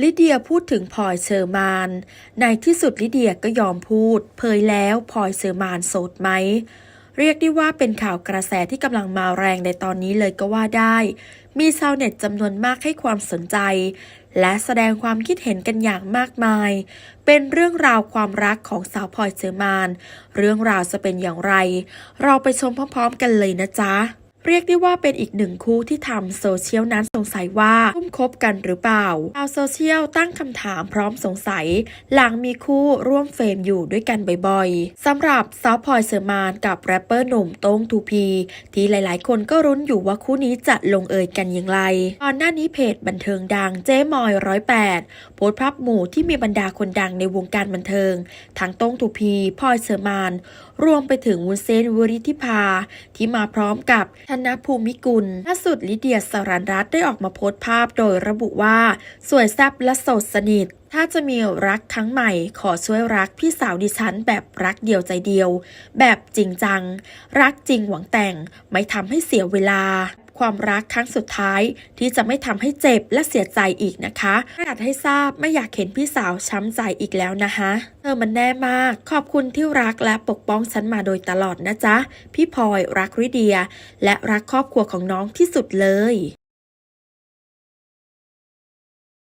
ลิเดียพูดถึงพลอยเชอร์มาน ในที่สุดลิเดียก็ยอมพูด เผยแล้วพลอยเชอร์มานโสดไหม เรียกได้ว่าเป็นข่าวกระแสที่กำลังมาแรงในตอนนี้เลยก็ว่าได้ มีชาวเน็ตจำนวนมากให้ความสนใจ และแสดงความคิดเห็นกันอย่างมากมาย เป็นเรื่องราวความรักของสาวพลอยเชอร์มาน เรื่องราวจะเป็นอย่างไร เราไปชมพร้อมๆ กันเลยนะจ๊ะ เรียกได้ว่าเป็นอีกหนึ่งคู่ที่ทำโซเชียลนั้นสงสัยว่าคุ้มคบกันหรือเปล่าชาวโซเชียลตั้งคำถามพร้อมสงสัย หลังมีคู่ร่วมเฟรมอยู่ด้วยกันบ่อยๆสำหรับสาวพลอยเซอร์มานกับแรปเปอร์หนุ่มโต้งทูพี ที่หลายๆ คนก็รุ้นอยู่ว่าคู่นี้จะลงเอยกันอย่างไรก่อนหน้านี้เพจบันเทิงดังเจ๊มอยร้อยแปดโพสต์ภาพหมู่ที่มีบรรดาคนดังในวงการบันเทิง ทั้งโต้งทูพีพลอยเซอร์มาน รวมไปถึงวุ้นเซนวริธิภาที่มาพร้อมกับนภูมิกุลล่าสุดลิเดียสรันรัตได้ออกมาโพสต์ภาพโดยระบุว่า สวยแซ่บและโสดสนิทถ้าจะมีรักครั้งใหม่ ขอช่วยรักพี่สาวดิฉันแบบรักเดียวใจเดียว แบบจริงจัง รักจริงหวังแต่ง ไม่ทำให้เสียเวลา ความรักครั้งสุดท้าย ที่จะไม่ทำให้เจ็บและเสียใจอีกนะคะอยากให้ทราบไม่อยากเห็นพี่สาวช้ำใจอีกแล้วนะคะ เธอมันแน่มาก ขอบคุณที่รักและปกป้องฉันมาโดยตลอดนะจ๊ะ พี่พลอยรักริเดีย และรักครอบครัวของน้องที่สุดเลย